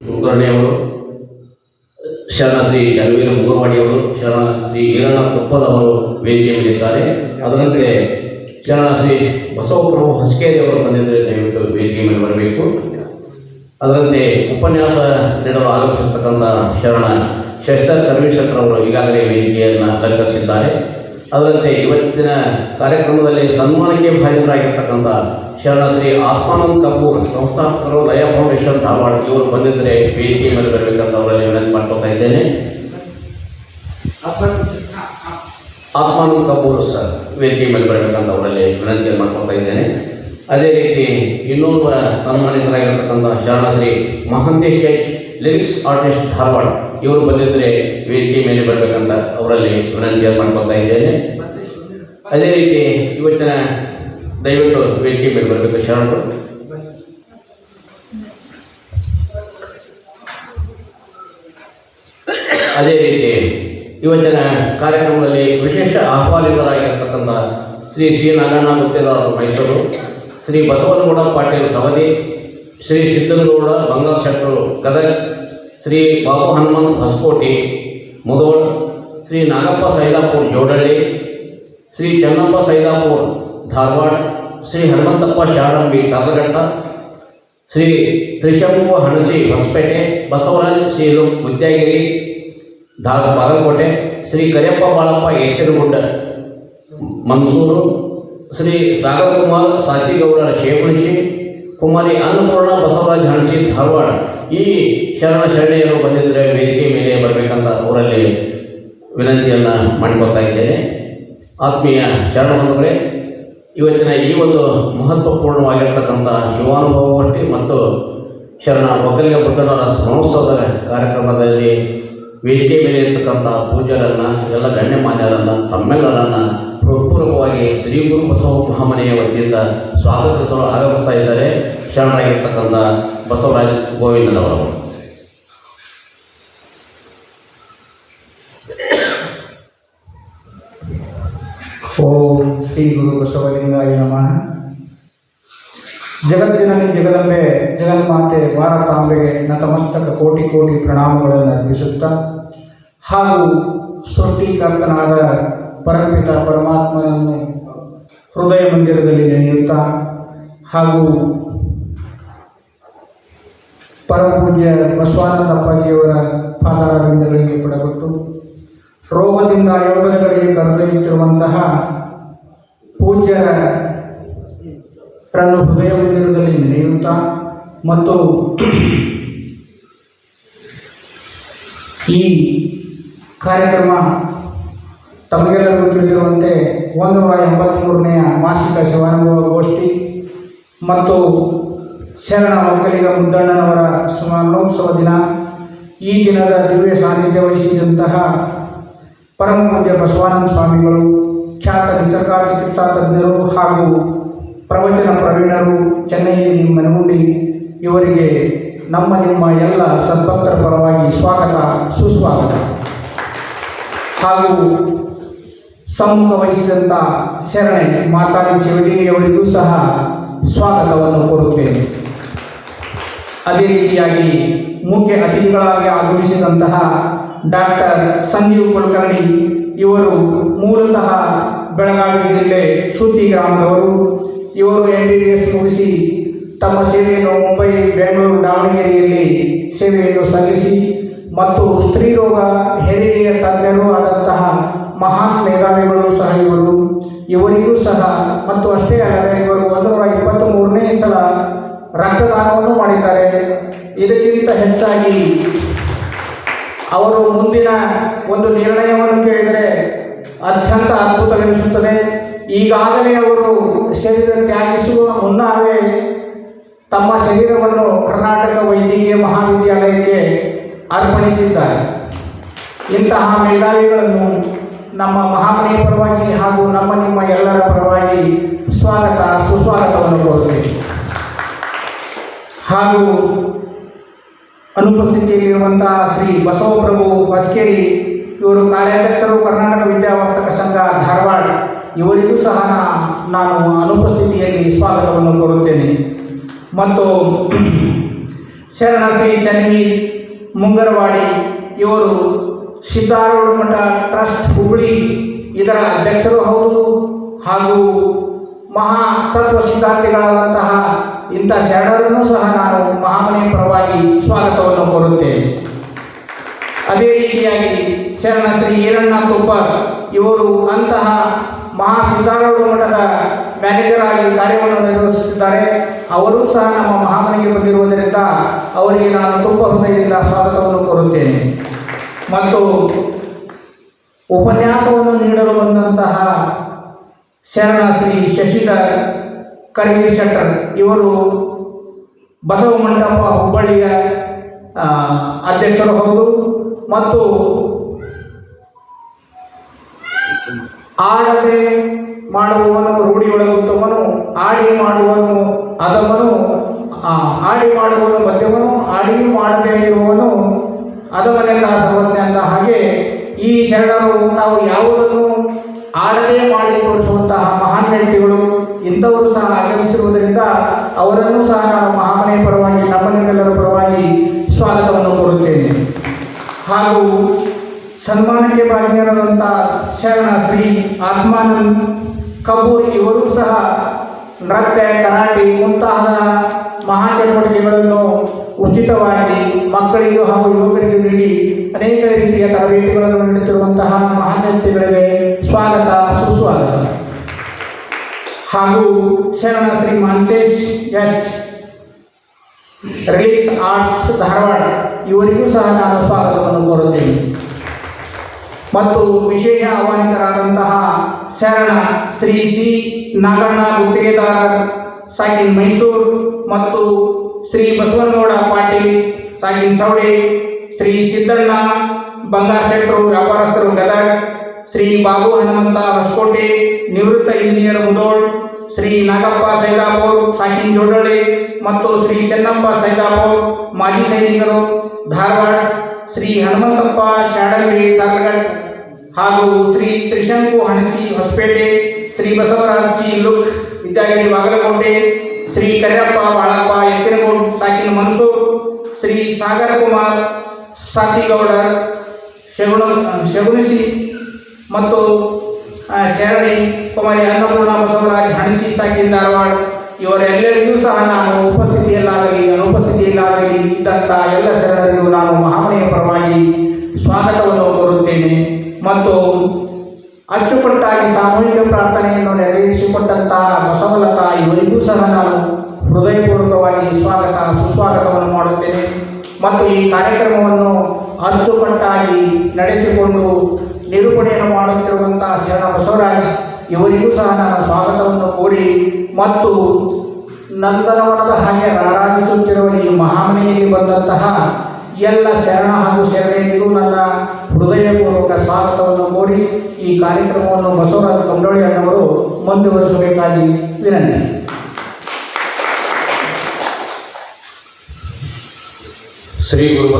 ಕುಲಕರ್ಣಿಯವರು ಶರಣ ಶ್ರೀ ಜನವೀರ ಮುಗುರವಾಡಿಯವರು ಶರಣ ಶ್ರೀ ಈರಣ್ಣ ತುಪ್ಪದವರು ವೇದಿಕೆಯಲ್ಲಿದ್ದಾರೆ ಅದರಂತೆ ಶರಣ ಶ್ರೀ ಬಸವಪ್ರಭು ಹೊಸಕೇರಿಯವರು ಬಂದಿದ್ದರೆ ದಯವಿಟ್ಟು ವೇದಿಕೆ ಮೇಲೆ ಬರಬೇಕು. ಅದರಂತೆ ಉಪನ್ಯಾಸ ನೀಡಲು ಆಗಮಿಸಿರ್ತಕ್ಕಂಥ ಶರಣ ಶಸ್ತ್ರ ಕರ್ಮೀಶಂಕರ್ ಅವರು ಈಗಾಗಲೇ ವೇದಿಕೆಯನ್ನು ಅಲಂಕರಿಸಿದ್ದಾರೆ ಅದರಂತೆ ಇವತ್ತಿನ ಕಾರ್ಯಕ್ರಮದಲ್ಲಿ ಸನ್ಮಾನಕ್ಕೆ ಭಾಜನರಾಗಿರ್ತಕ್ಕಂಥ ಶರಣ ಶ್ರೀ ಆತ್ಮಾನಂದ್ ಕಪೂರ್ ಸಂಸ್ಥಾಪಕರು ಲಯ ಫೌಂಡೇಶನ್ ಧಾರವಾಡ ಇವರು ಬಂದಿದ್ದರೆ ವೇದಿಕೆ ಮೇಲೆ ಬರಬೇಕಂತ ಅವರಲ್ಲಿ ವಿನಂತಿ ಮಾಡ್ಕೊತಾ ಇದ್ದೇನೆ. ಆತ್ಮಾನಂದ್ ಕಪೂರ್ ಸರ್ ವೇದಿಕೆ ಮೇಲೆ ಬರಬೇಕಂತ ಅವರಲ್ಲಿ ವಿನಂತಿಯನ್ನು ಮಾಡ್ಕೊತಾ ಇದ್ದೇನೆ. ಅದೇ ರೀತಿ ಇನ್ನೊಬ್ಬ ಸನ್ಮಾನಿತರಾಗಿರ್ತಕ್ಕಂಥ ಶರಣ ಶ್ರೀ ಮಹಾಂತೇಶ್ ಲಿರಿಕ್ಸ್ ಆರ್ಟಿಸ್ಟ್ ಧಾರವಾಡ ಇವರು ಬಂದಿದ್ರೆ ವೇದಿಕೆ ಮೇಲೆ ಬರಬೇಕಂತ ಅವರಲ್ಲಿ ವಿನಂತಿಯನ್ನು ಮಾಡ್ಕೊತಾ ಇದ್ದೇನೆ. ಅದೇ ರೀತಿ ಇವತ್ತಿನ ದಯವಿಟ್ಟು ವೇದಿಕೆ ಮೇಲೆ ಬರಬೇಕು ಶರಣರು. ಅದೇ ರೀತಿ ಇವತ್ತಿನ ಕಾರ್ಯಕ್ರಮದಲ್ಲಿ ವಿಶೇಷ ಆಹ್ವಾನಿತರಾಗಿರ್ತಕ್ಕಂಥ ಶ್ರೀ ಶ್ರೀ ನಾರಾಯಣ ಗುತ್ತೇದಾರರು ಮೈಸೂರು, ಶ್ರೀ ಬಸವನಗೌಡ ಪಾಟೀಲ್ ಸವದಿ, ಶ್ರೀ ಸಿದ್ದನಗೌಡ ಬಂಗಾರ ಶೆಟ್ಟರು ಗದಗ್ ಶ್ರೀ ಬಾಬು ಹನುಮಂತ್ ಹೊಸಕೋಟೆ ಮುದೋಳ್ ಶ್ರೀ ನಾಗಪ್ಪ ಸೈದಾಪುರ್ ಜೋಡಳ್ಳಿ ಶ್ರೀ ಚೆನ್ನಪ್ಪ ಸೈದಾಪುರ್ ಧಾರವಾಡ ಶ್ರೀ ಹನುಮಂತಪ್ಪ ಶಾಡಂಬಿ ತರ್ಲಘಟ್ಟ ಶ್ರೀ ತ್ರಿಶಂಭು ಹಣಸಿ ಹೊಸಪೇಟೆ ಬಸವರಾಜ್ ಶ್ರೀರು ಗುದ್ಯಾಗಿರಿ ಧಾರ ಬಾಗಲಕೋಟೆ ಶ್ರೀ ಕರಿಯಪ್ಪ ಬಾಳಪ್ಪ ಏತಿರಗುಡ್ಡ ಮನ್ಸೂರು ಶ್ರೀ ಸಾಗರ್ ಕುಮಾರ್ ಸಾತಿಗೌಡರ ಶೇಪಣಿಸಿ ಕುಮಾರಿ ಅನ್ನಪೂರ್ಣ ಬಸವರಾಜ್ ಹಣಸಿ ಧಾರವಾಡ. ಈ ಶರಣ ಶರಣೆಯರು ಬಂದಿದ್ದರೆ ವೇದಿಕೆ ಮೇಲೆ ಬರಬೇಕಂತ ಅವರಲ್ಲಿ ವಿನಂತಿಯನ್ನು ಮಾಡಿಕೊಳ್ತಾ ಇದ್ದೇನೆ. ಆತ್ಮೀಯ ಶರಣ ಬಂಧುಗಳೇ, ಇವತ್ತಿನ ಈ ಒಂದು ಮಹತ್ವಪೂರ್ಣವಾಗಿರ್ತಕ್ಕಂಥ ಶಿವಾನುಭವಗೋಷ್ಠಿ ಮತ್ತು ಶರಣ ಒಕ್ಕಲಿಗ ಬುದ್ಧನವರ ಮಹೋತ್ಸವದ ಕಾರ್ಯಕ್ರಮದಲ್ಲಿ ವೇದಿಕೆ ಮೇಲೆ ಇರ್ತಕ್ಕಂಥ ಪೂಜ್ಯರನ್ನು, ಎಲ್ಲ ಗಣ್ಯಮಾನ್ಯರನ್ನು ತಮ್ಮೆಲ್ಲರನ್ನು ಹೃತ್ಪೂರ್ವಕವಾಗಿ ಶ್ರೀ ಗುರು ಬಸವ ಮಹಾಮನೆಯ ವತಿಯಿಂದ ಸ್ವಾಗತಿಸಲು ಆಗಮಿಸ್ತಾ ಇದ್ದಾರೆ. ಶರಣರಾಗಿರ್ತಕ್ಕಂಥ ಬಸವರಾಜ ಗೋವಿಂದನವರು. ಓಂ ಶ್ರೀ ಗುರು ಬಸವಲಿಂಗಾಯ ನಮಃ. ಜಗಜ್ಜನನಿ ಜಗದಂಬೆ ಜಗನ್ಮಾತೆ ಭಾರತಾಂಬೆಗೆ ನತಮಸ್ತಕ ಕೋಟಿ ಕೋಟಿ ಪ್ರಣಾಮಗಳನ್ನು ಅರ್ಪಿಸುತ್ತಾ ಹಾಗೂ ಸೃಷ್ಟಿಕರ್ತನಾದ ಪರಮಪಿತ ಪರಮಾತ್ಮನನ್ನು ಹೃದಯ ಮಂದಿರದಲ್ಲಿ ನೆನೆಯುತ್ತಾ ಹಾಗೂ ಪರಮಪೂಜ್ಯ ಬಸವಾನಂದ ಅಪ್ಪಾಜಿಯವರ ಪಾದಾರವಿಂದಗಳಿಗೆ ಪಡಗೊಟ್ಟು ರೋಗದಿಂದ ಯೋಗಗಳಿಗೆ ಕರೆದೊಯ್ಯುತ್ತಿರುವಂತಹ ಪೂಜ್ಯರ ರನ್ನು ಹೃದಯ ಮಂದಿರದಲ್ಲಿ ನೆನೆಯುತ್ತಾ ಮತ್ತು ಈ ಕಾರ್ಯಕ್ರಮ ತಮಗೆಲ್ಲರಿಗೂ ತಿಳಿದಿರುವಂತೆ ಒಂದು ನೂರ ಎಂಬತ್ತ್ಮೂರನೆಯ ಮಾಸಿಕ ಶಿವಾನುಭವ ಗೋಷ್ಠಿ ಮತ್ತು ಶರಣ ಒಕ್ಕಲಿಗ ಮುದ್ದಣ್ಣನವರ ಸ್ಮರಣೋತ್ಸವ ದಿನ. ಈ ದಿನದ ದಿವ್ಯ ಸಾನ್ನಿಧ್ಯ ವಹಿಸಿದಂತಹ ಪರಮ ಪೂಜ್ಯ ಬಸವಾನಂದ ಸ್ವಾಮಿಗಳು, ಖ್ಯಾತ ನಿಸರ್ಗ ಚಿಕಿತ್ಸಾ ತಜ್ಞರು ಹಾಗೂ ಪ್ರವಚನ ಪ್ರವೀಣರು ಚೆನ್ನೈಯಲ್ಲಿ ಮನಗುಂಡಿ. ಇವರಿಗೆ ನಮ್ಮ ನಿಮ್ಮ ಎಲ್ಲ ಸದ್ಭಕ್ತರ ಪರವಾಗಿ ಸ್ವಾಗತ, ಸುಸ್ವಾಗತ. ಹಾಗೂ ಸಮ್ಮುಖ ವಹಿಸಿದಂಥ ಶರಣೆ ಮಾತಾಡಿ ಶಿವಲಿಂಗಿಯವರಿಗೂ ಸಹ ಸ್ವಾಗತವನ್ನು ಕೋರುತ್ತೇನೆ ಅದೇ ರೀತಿಯಾಗಿ ಮುಖ್ಯ ಅತಿಥಿಗಳಾಗಿ ಆಗಮಿಸಿದಂತಹ ಡಾಕ್ಟರ್ ಸಂಜೀವ್ ಕುಲಕರ್ಣಿ ಇವರು ಮೂಲತಃ ಬೆಳಗಾವಿ ಜಿಲ್ಲೆ ಸೂತಿ ಗ್ರಾಮದವರು. ಇವರು ಎಂ ಬಿ ಎಸ್ ಮುಗಿಸಿ ತಮ್ಮ ಸೇವೆಯನ್ನು ಮುಂಬೈ, ಬೆಂಗಳೂರು, ದಾವಣಗೆರೆಯಲ್ಲಿ ಸೇವೆಯನ್ನು ಸಲ್ಲಿಸಿ ಮತ್ತು ಸ್ತ್ರೀರೋಗ ಹೆರಿಗೆಯ ತಜ್ಞರು ಆದಂತಹ ಮಹಾನ್ ಮೇಧಾವಿಗಳು ಸಹ ಇವರು. ಇವರಿಗೂ ಸಹ, ಮತ್ತು ಅಷ್ಟೇ ಅಲ್ಲದೆ ಇವರು ಒಂದೂರ ಇಪ್ಪತ್ತ್ ಮೂರನೇ ಸಲ ರಕ್ತದಾನವನ್ನು ಮಾಡಿದ್ದಾರೆ. ಇದಕ್ಕಿಂತ ಹೆಚ್ಚಾಗಿ ಅವರು ಮುಂದಿನ ಒಂದು ನಿರ್ಣಯವನ್ನು ಕೇಳಿದರೆ ಅತ್ಯಂತ ಅದ್ಭುತವೆನಿಸುತ್ತದೆ. ಈಗಾಗಲೇ ಅವರು ಶರೀರ ತ್ಯಾಗಿಸುವ ಮುನ್ನವೇ ತಮ್ಮ ಶರೀರವನ್ನು ಕರ್ನಾಟಕ ವೈದ್ಯಕೀಯ ಮಹಾವಿದ್ಯಾಲಯಕ್ಕೆ ಅರ್ಪಣಿಸಿದ್ದಾರೆ. ಇಂತಹ ಮೇಧಾವಿಗಳನ್ನು ನಮ್ಮ ಮಹಾಮನೆಯ ಪರವಾಗಿ ಹಾಗೂ ನಮ್ಮ ನಿಮ್ಮ ಎಲ್ಲರ ಪರವಾಗಿ ಸ್ವಾಗತ, ಸುಸ್ವಾಗತವನ್ನು ಕೋರುತ್ತೇವೆ ಹಾಗೂ ಅನುಪಸ್ಥಿತಿಯಲ್ಲಿರುವಂತಹ ಶ್ರೀ ಬಸವಪ್ರಭು ಹೊಸ್ಕೇರಿ, ಇವರು ಕಾರ್ಯಾಧ್ಯಕ್ಷರು ಕರ್ನಾಟಕ ವಿದ್ಯಾವರ್ತಕ ಸಂಘ ಧಾರವಾಡ, ಇವರಿಗೂ ಸಹ ನಾನು ಅನುಪಸ್ಥಿತಿಯಲ್ಲಿ ಸ್ವಾಗತವನ್ನು ಕೋರುತ್ತೇನೆ. ಮತ್ತು ಶರಣ ಶ್ರೀ ಚನ್ವಿ ಮುಂಗರವಾಡಿ ಇವರು ಸಿದ್ದಾರೂಢ ಮಠ, ಟ್ರಸ್ಟ್ ಹುಬ್ಬಳ್ಳಿ ಇದರ ಅಧ್ಯಕ್ಷರು ಹೌದು. ಹಾಗೂ ಮಹಾ ತತ್ವ ಸಿದ್ಧಾಂತಿಗಳಾದಂತಹ ಇಂಥ ಶರಣರನ್ನು ಸಹ ನಾನು ಮಹಾಮನೆ ಪರವಾಗಿ ಸ್ವಾಗತವನ್ನು ಕೋರುತ್ತೇನೆ. ಅದೇ ರೀತಿಯಾಗಿ ಶರಣ ಶ್ರೀ ಈರಣ್ಣ ತುಪ್ಪರ್ ಇವರು ಅಂತಹ ಮಹಾ ಸಿದ್ಧಾರೂಢ ಮಠದ ಮ್ಯಾನೇಜರ್ ಆಗಿ ಕಾರ್ಯವನ್ನು ನಿರ್ವಹಿಸುತ್ತಿದ್ದಾರೆ. ಅವರೂ ಸಹ ನಮ್ಮ ಮಹಾಮನೆಗೆ ಬಂದಿರುವುದರಿಂದ ಅವರಿಗೆ ನಾನು ತುಂಬ ಹೃದಯದಿಂದ ಸ್ವಾಗತವನ್ನು ಕೋರುತ್ತೇನೆ. ಮತ್ತು ಉಪನ್ಯಾಸವನ್ನು ನೀಡಲು ಬಂದಂತಹ ಶರಣ ಶ್ರೀ ಶಶಿಧರ್ ಕರ್ಗಿ ಶೆಟ್ಟರ್. ಇವರು ಬಸವ ಮಂಟಪ ಹುಬ್ಬಳ್ಳಿಯ ಅಧ್ಯಕ್ಷರು ಹೌದು ಮತ್ತು ಆಡದೆ ಮಾಡುವವನು ರೂಢಿಯೊಳಗುತ್ತವನು ಆಡಿ ಮಾಡುವನು ಅದವನು ಆಡಿ ಮಾಡುವನು ಮಧ್ಯವನು ಆಡಿ ಮಾಡದೇ ಇರುವವನು ಅದವನೆಲ್ಲ ಸರ್ವಜ್ಞ ಅಂತ ಹಾಗೆ ಈ ಶರಣರು ತಾವು ಯಾವುದನ್ನು ಆಡದೆ ಮಾಡಿ ತೋರಿಸುವಂತಹ ಮಹಾನ್ ವ್ಯಕ್ತಿಗಳು ಇಂಥವರು ಸಹ ಆಗಮಿಸಿರುವುದರಿಂದ ಅವರನ್ನು ಸಹ ನಾನು ಮಹಾಮನೆಯ ಪರವಾಗಿ ನಮ್ಮ ನಿಮ್ಮೆಲ್ಲರ ಪರವಾಗಿ ಸ್ವಾಗತವನ್ನು ಕೋರುತ್ತೇನೆ. ಹಾಗೂ ಸನ್ಮಾನಕ್ಕೆ ಭಾಜನರಾದಂಥ ಶರಣ ಶ್ರೀ ಆತ್ಮಾನಂದ್ ಕಪೂರ್ ಇವರು ಸಹ ನೃತ್ಯ, ಕರಾಟೆ ಮುಂತಾದ ಮಹಾ ಚಟುವಟಿಕೆಗಳನ್ನು ಉಚಿತವಾಗಿ ಮಕ್ಕಳಿಗೂ ಹಾಗೂ ಯುವಕರಿಗೂ ನೀಡಿ ಅನೇಕ ರೀತಿಯ ತರಬೇತಿಗಳನ್ನು ನೀಡುತ್ತಿರುವಂತಹ ಮಹಾನ್ ವ್ಯಕ್ತಿಗಳಿಗೆ ಸ್ವಾಗತ, ಸುಸ್ವಾಗತ. ಹಾಗೂ ಶರಣ Shri Mantesh H. Release arts Dharwad. ಇವರಿಗೂ ಸಹ ನಾನು ಸ್ವಾಗತವನ್ನು ಕೋರುತ್ತೇನೆ. ಮತ್ತು ವಿಶೇಷ ಆಹ್ವಾನಿತರಾದಂತಹ ಶರಣ ಶ್ರೀ ಸಿ ನಾಗಣ್ಣ ಗುತ್ತಿಗೆದಾರರ್ ಸಾಕಿನ್ ಮೈಸೂರು ಮತ್ತು ಶ್ರೀ ಬಸವನಗೌಡ ಪಾಟೀಲ್ ಸಾಗಿನ್ ಸವಳಿ ಶ್ರೀ ಸಿದ್ದಣ್ಣ, ಬಂಗಾರ ಶೆಟ್ಟರು, ವ್ಯಾಪಾರಸ್ಥರು, ಗದಗ್, ಶ್ರೀ ಬಾಬು ಹನುಮಂತ ಹೊಸಕೋಟೆ ನಿವೃತ್ತ ಇಂಜಿನಿಯರ್ ಮುದೋಳ್, ಶ್ರೀ ನಾಗಪ್ಪ ಸೈದಾಪುರ್, ಸಾಕಿನ್ ಜೋಡಳ್ಳಿ ಮತ್ತು ಶ್ರೀ ಚೆನ್ನಪ್ಪ ಸೈದಾಪುರ್ ಮಾಜಿ ಸೈನಿಕರು, ಧಾರವಾಡ, ಶ್ರೀ ಹನುಮಂತಪ್ಪ ಶಾಡಲ್ವಿ ತರ್ಲಗಡ್ ಹಾಗೂ ಶ್ರೀ ತ್ರಿಶಂಕು ಹಣಸಿ ಹೊಸಪೇಟೆ, ಶ್ರೀ ಬಸವರಾಜ ಸಿ ಲುಕ್ ವಿದ್ಯಾಗಿರಿ ಬಾಗಲಕೋಟೆ, ಶ್ರೀ ಕರಿಯಪ್ಪ ಸಾಕಿನ ಮನ್ಸೂರ್ ಶ್ರೀ ಸಾಗರ್ ಕುಮಾರ್ ಸಾತಿಗೌಡ ಶಗುಣ ಶಗುಣಿಸಿ ಮತ್ತು ಶರಣಿ ಕುಮಾರಿ ಅನ್ನಪೂರ್ಣ ಬಸವರಾಜ್ ಹಣಸಿ ಸಾಕಿ ಧಾರವಾಡ, ಇವರೆಲ್ಲರಿಗೂ ಸಹ ನಾನು ಉಪಸ್ಥಿತಿಯಲ್ಲಾಗಲಿ, ಅನುಪಸ್ಥಿತಿಯಲ್ಲಾಗಲಿ ಇದ್ದಂಥ ಎಲ್ಲ ಶರಣರಿಗೂ ನಾನು ಮಹಾಮನೆಯ ಪರವಾಗಿ ಸ್ವಾಗತವನ್ನು ಕೋರುತ್ತೇನೆ ಮತ್ತು ಅಚ್ಚುಕಟ್ಟಾಗಿ ಸಾಮೂಹಿಕ ಪ್ರಾರ್ಥನೆಯನ್ನು ನೆರವೇರಿಸಿಕೊಟ್ಟಂತಹ ಬಸವಲತಾ ಇವರಿಗೂ ಸಹ ನಾನು ಹೃದಯಪೂರ್ವಕವಾಗಿ ಸ್ವಾಗತ, ಸುಸ್ವಾಗತವನ್ನು ಮಾಡುತ್ತೇನೆ. ಮತ್ತು ಈ ಕಾರ್ಯಕ್ರಮವನ್ನು ಅಚ್ಚುಕಟ್ಟಾಗಿ ನಡೆಸಿಕೊಂಡು ನಿರೂಪಣೆಯನ್ನು ಮಾಡುತ್ತಿರುವಂತಹ ಶರಣ ಬಸವರಾಜ್, ಇವರಿಗೂ ಸಹ ನಾನು ಸ್ವಾಗತವನ್ನು ಕೋರಿ ಮತ್ತು ನಂದನವನದ ಹಾಗೆ ರಾರಾಜಿಸುತ್ತಿರುವ ಈ ಮಹಾಮನೆಯಲ್ಲಿ ಬಂದಂತಹ ಎಲ್ಲ ಶರಣ ಹಾಗೂ ಶರಣೆಯರಿಗೂ ನನ್ನ ಹೃದಯಪೂರ್ವಕ ಸ್ವಾಗತವನ್ನು ಕೋರಿ ಈ ಕಾರ್ಯಕ್ರಮವನ್ನು ಬಸವರಾಜ ಕಂಡೋಳಿ ಅಣ್ಣವರು ಮುಂದುವರಿಸಬೇಕಾಗಿ ವಿನಂತಿ. ಶ್ರೀ ಗುರು